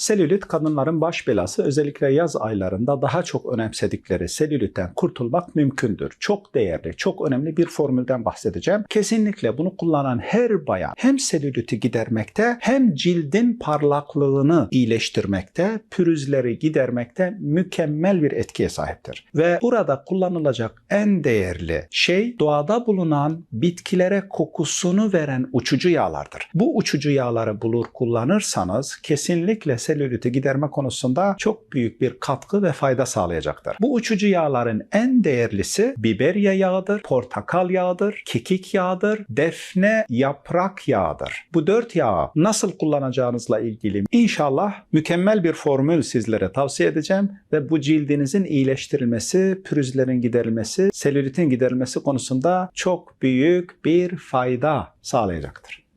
Selülit kadınların baş belası özellikle yaz aylarında daha çok önemsedikleri selülitten kurtulmak mümkündür. Çok değerli, çok önemli bir formülden bahsedeceğim. Kesinlikle bunu kullanan her bayan hem selüliti gidermekte hem cildin parlaklığını iyileştirmekte, pürüzleri gidermekte mükemmel bir etkiye sahiptir. Ve burada kullanılacak en değerli şey doğada bulunan bitkilere kokusunu veren uçucu yağlardır. Bu uçucu yağları bulur kullanırsanız kesinlikle selüliti giderme konusunda çok büyük bir katkı ve fayda sağlayacaktır. Bu uçucu yağların en değerlisi biberya yağıdır, portakal yağıdır, kekik yağıdır, defne yaprak yağıdır. Bu dört yağı nasıl kullanacağınızla ilgili inşallah mükemmel bir formül sizlere tavsiye edeceğim ve bu cildinizin iyileştirilmesi, pürüzlerin giderilmesi, selülitin giderilmesi konusunda çok büyük bir fayda sağlayacaktır.